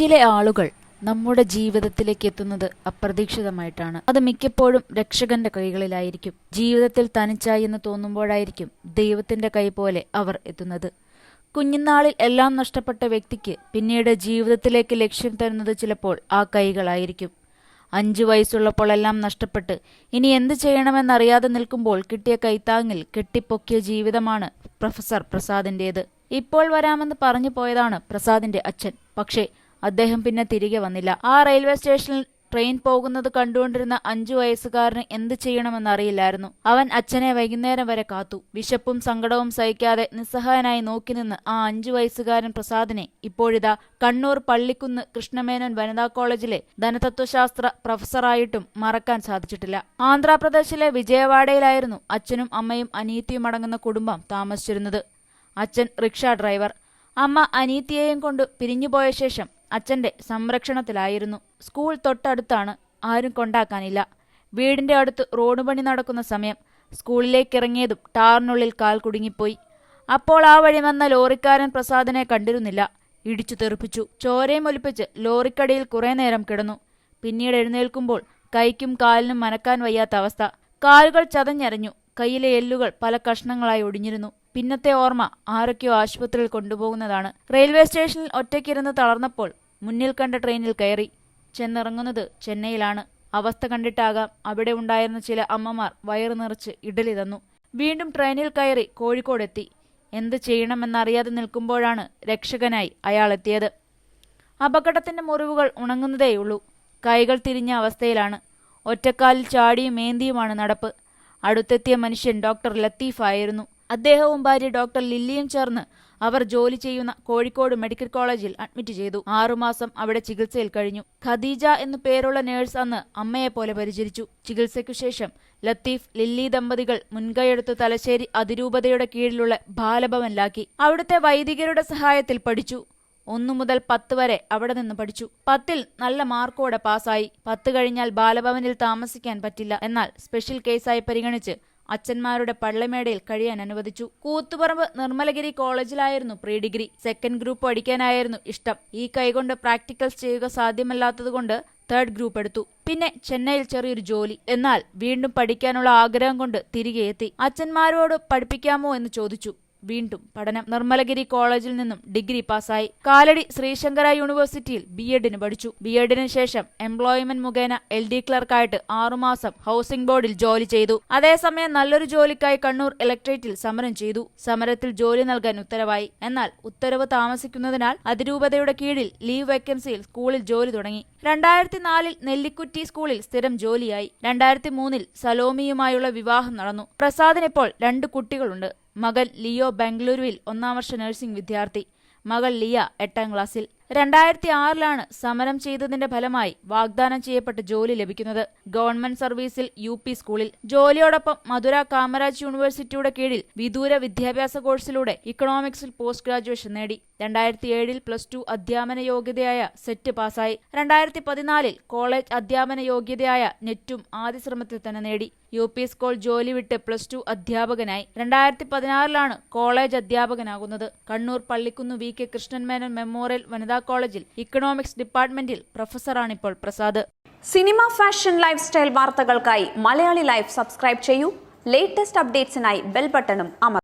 ചില ആളുകൾ നമ്മുടെ ജീവിതത്തിലേക്ക് എത്തുന്നത് അപ്രതീക്ഷിതമായിട്ടാണ്. അത് മിക്കപ്പോഴും രക്ഷകന്റെ കൈകളിലായിരിക്കും. ജീവിതത്തിൽ തനിച്ചായി എന്ന് തോന്നുമ്പോഴായിരിക്കും ദൈവത്തിന്റെ കൈ പോലെ അവർ എത്തുന്നത്. കുഞ്ഞുനാളിൽ എല്ലാം നഷ്ടപ്പെട്ട വ്യക്തിക്ക് പിന്നീട് ജീവിതത്തിലേക്ക് ലക്ഷ്യം തരുന്നത് ചിലപ്പോൾ ആ കൈകളായിരിക്കും. അഞ്ചു വയസ്സുള്ളപ്പോൾ എല്ലാം നഷ്ടപ്പെട്ട് ഇനി എന്ത് ചെയ്യണമെന്നറിയാതെ നിൽക്കുമ്പോൾ കിട്ടിയ കൈത്താങ്ങിൽ കെട്ടിപ്പൊക്കിയ ജീവിതമാണ് പ്രൊഫസർ പ്രസാദിന്റേത്. ഇപ്പോൾ വരാമെന്ന് പറഞ്ഞു പോയതാണ് പ്രസാദിന്റെ അച്ഛൻ. പക്ഷേ അദ്ദേഹം പിന്നെ തിരികെ വന്നില്ല. ആ റെയിൽവേ സ്റ്റേഷനിൽ ട്രെയിൻ പോകുന്നത് കണ്ടുകൊണ്ടിരുന്ന അഞ്ചു വയസ്സുകാരന് എന്ത് ചെയ്യണമെന്നറിയില്ലായിരുന്നു അവൻ അച്ഛനെ വൈകുന്നേരം വരെ കാത്തു. വിശപ്പും സങ്കടവും സഹിക്കാതെ നിസ്സഹായനായി നോക്കി നിന്ന് ആ അഞ്ചു വയസ്സുകാരൻ പ്രസാദിനെ ഇപ്പോഴിതാ കണ്ണൂർ പള്ളിക്കുന്ന് കൃഷ്ണമേനോൻ വനിതാ കോളേജിലെ ധനതത്വശാസ്ത്ര പ്രൊഫസറായിട്ടും മറക്കാൻ സാധിച്ചിട്ടില്ല. ആന്ധ്രാപ്രദേശിലെ വിജയവാഡയിലായിരുന്നു അച്ഛനും അമ്മയും അനീത്തിയും അടങ്ങുന്ന കുടുംബം താമസിച്ചിരുന്നത്. അച്ഛൻ റിക്ഷ ഡ്രൈവർ. അമ്മ അനീത്തിയെയും കൊണ്ട് പിരിഞ്ഞുപോയ ശേഷം അച്ഛന്റെ സംരക്ഷണത്തിലായിരുന്നു. സ്കൂൾ തൊട്ടടുത്താണ്. ആരും കൊണ്ടാക്കാനില്ല. വീടിന്റെ അടുത്ത് റോഡ് പണി നടക്കുന്ന സമയം സ്കൂളിലേക്ക് ഇറങ്ങിയതും ടാറിനുള്ളിൽ കാൽ കുടുങ്ങിപ്പോയി. അപ്പോൾ ആ വഴി വന്ന ലോറിക്കാരൻ പ്രസാദിനെ കണ്ടിരുന്നില്ല. ഇടിച്ചു തെറിപ്പിച്ചു. ചോരയും ഒലിപ്പിച്ച് ലോറിക്കടിയിൽ കുറേ നേരം കിടന്നു. പിന്നീട് എഴുന്നേൽക്കുമ്പോൾ കൈക്കും കാലിനും മനക്കാൻ വയ്യാത്ത അവസ്ഥ. കാലുകൾ ചതഞ്ഞരഞ്ഞു. കയ്യിലെ എല്ലുകൾ പല കഷ്ണങ്ങളായി ഒടിഞ്ഞിരുന്നു. പിന്നത്തെ ഓർമ്മ ആരൊക്കെയോ ആശുപത്രിയിൽ കൊണ്ടുപോകുന്നതാണ്. റെയിൽവേ സ്റ്റേഷനിൽ ഒറ്റയ്ക്കിരുന്ന് തളർന്നപ്പോൾ മുന്നിൽ കണ്ട ട്രെയിനിൽ കയറി. ചെന്നിറങ്ങുന്നത് ചെന്നൈയിലാണ്. അവസ്ഥ കണ്ടിട്ടാകാം അവിടെ ഉണ്ടായിരുന്ന ചില അമ്മമാർ വയറു നിറച്ച് ഇഡലി തന്നു. വീണ്ടും ട്രെയിനിൽ കയറി കോഴിക്കോടെത്തി. എന്ത് ചെയ്യണമെന്നറിയാതെ നിൽക്കുമ്പോഴാണ് രക്ഷകനായി അയാൾ എത്തിയത് അപകടത്തിന്റെ മുറിവുകൾ ഉണങ്ങുന്നതേയുള്ളൂ. കൈകൾ തിരിഞ്ഞ അവസ്ഥയിലാണ്. ഒറ്റക്കാലിൽ ചാടിയും മേന്തിയുമാണ് നടപ്പ്. അടുത്തെത്തിയ മനുഷ്യൻ ഡോക്ടർ ലത്തീഫായിരുന്നു. അദ്ദേഹവും ഭാര്യ ഡോക്ടർ ലില്ലിയും ചേർന്ന് അവർ ജോലി ചെയ്യുന്ന കോഴിക്കോട് മെഡിക്കൽ കോളേജിൽ അഡ്മിറ്റ് ചെയ്തു. ആറുമാസം അവിടെ ചികിത്സയിൽ കഴിഞ്ഞു. ഖദീജ എന്നു പേരുള്ള നേഴ്സ് അന്ന് അമ്മയെ പോലെ പരിചരിച്ചു. ചികിത്സയ്ക്കു ശേഷം ലത്തീഫ് ലില്ലി ദമ്പതികൾ മുൻകൈയെടുത്ത് തലശ്ശേരി അതിരൂപതയുടെ കീഴിലുള്ള ബാലഭവനിലാക്കി. അവിടുത്തെ വൈദികരുടെ സഹായത്തിൽ പഠിച്ചു. ഒന്നു മുതൽ പത്ത് വരെ അവിടെ നിന്ന് പഠിച്ചു. പത്തിൽ നല്ല മാർക്കോടെ പാസ്സായി. പത്ത് കഴിഞ്ഞാൽ ബാലഭവനിൽ താമസിക്കാൻ പറ്റില്ല. എന്നാൽ സ്പെഷ്യൽ കേസായി പരിഗണിച്ച് അച്ഛന്മാരുടെ പള്ളമേടയിൽ കഴിയാൻ അനുവദിച്ചു. കൂത്തുപറമ്പ് നിർമ്മലഗിരി കോളേജിലായിരുന്നു പ്രീ ഡിഗ്രി. സെക്കൻഡ് ഗ്രൂപ്പ് പഠിക്കാനായിരുന്നു ഇഷ്ടം. ഈ കൈകൊണ്ട് പ്രാക്ടിക്കൽസ് ചെയ്യുക സാധ്യമല്ലാത്തതുകൊണ്ട് തേർഡ് ഗ്രൂപ്പ് എടുത്തു. പിന്നെ ചെന്നൈയിൽ ചെറിയൊരു ജോലി. എന്നാൽ വീണ്ടും പഠിക്കാനുള്ള ആഗ്രഹം കൊണ്ട് തിരികെ എത്തി. അച്ഛന്മാരോട് പഠിപ്പിക്കാമോ എന്ന് ചോദിച്ചു. വീണ്ടും പഠനം. നിർമ്മലഗിരി കോളേജിൽ നിന്നും ഡിഗ്രി പാസായി കാലടി ശ്രീശങ്കര യൂണിവേഴ്സിറ്റിയിൽ ബി എഡിന് പഠിച്ചു. ബി എഡിന് ശേഷം എംപ്ലോയ്മെന്റ് മുഖേന എൽ ഡി ക്ലർക്കായിട്ട് ആറുമാസം ഹൗസിംഗ് ബോർഡിൽ ജോലി ചെയ്തു. അതേസമയം നല്ലൊരു ജോലിക്കായി കണ്ണൂർ ഇലക്ട്രേറ്റിൽ സമരം ചെയ്തു. സമരത്തിൽ ജോലി നൽകാൻ ഉത്തരവായി. എന്നാൽ ഉത്തരവ് താമസിക്കുന്നതിനാൽ അതിരൂപതയുടെ കീഴിൽ ലീവ് വേക്കൻസിയിൽ സ്കൂളിൽ ജോലി തുടങ്ങി. രണ്ടായിരത്തി നാലിൽ നെല്ലിക്കുറ്റി സ്കൂളിൽ സ്ഥിരം ജോലിയായി. രണ്ടായിരത്തി മൂന്നിൽ സലോമിയുമായുള്ള വിവാഹം നടന്നു. പ്രസാദിനിപ്പോൾ രണ്ട് കുട്ടികളുണ്ട്. മകൻ ലിയോ ബംഗളൂരുവിൽ ഒന്നാം വർഷ നഴ്സിംഗ് വിദ്യാർത്ഥി. മകൾ ലിയ എട്ടാം ക്ലാസ്സിൽ. രണ്ടായിരത്തി ആറിലാണ് സമരം ചെയ്തതിന്റെ ഫലമായി വാഗ്ദാനം ചെയ്യപ്പെട്ട ജോലി ലഭിക്കുന്നത്. ഗവൺമെന്റ് സർവീസിൽ യു പി സ്കൂളിൽ. ജോലിയോടൊപ്പം മധുര കാമരാജ് യൂണിവേഴ്സിറ്റിയുടെ കീഴിൽ വിദൂര വിദ്യാഭ്യാസ കോഴ്സിലൂടെ ഇക്കണോമിക്സിൽ പോസ്റ്റ് ഗ്രാജുവേഷൻ നേടി. രണ്ടായിരത്തി ഏഴിൽ പ്ലസ് ടു അധ്യാപന യോഗ്യതയായ സെറ്റ് പാസായി രണ്ടായിരത്തി പതിനാലിൽ കോളേജ് അധ്യാപന യോഗ്യതയായ നെറ്റും ആദ്യ ശ്രമത്തിൽ തന്നെ നേടി. യു പി സ്കൂൾ ജോലി വിട്ട് പ്ലസ് ടു അധ്യാപകനായി. രണ്ടായിരത്തി പതിനാറിലാണ് college അധ്യാപകനാകുന്നത്. Kannur Pallikkunnu V K Krishnan Menon memorial വനിതാ കോളേജിൽ ഇക്കണോമിക്സ് ഡിപ്പാർട്ട്മെന്റിൽ പ്രൊഫസറാണിപ്പോൾ Prasad. Cinema fashion life style വാർത്തകൾക്കായി മലയാളി ലൈഫ് സബ്സ്ക്രൈബ് ചെയ്യൂ. ലേറ്റസ്റ്റ് അപ്ഡേറ്റ്സിനായി ബെൽ ബട്ടണും അമർ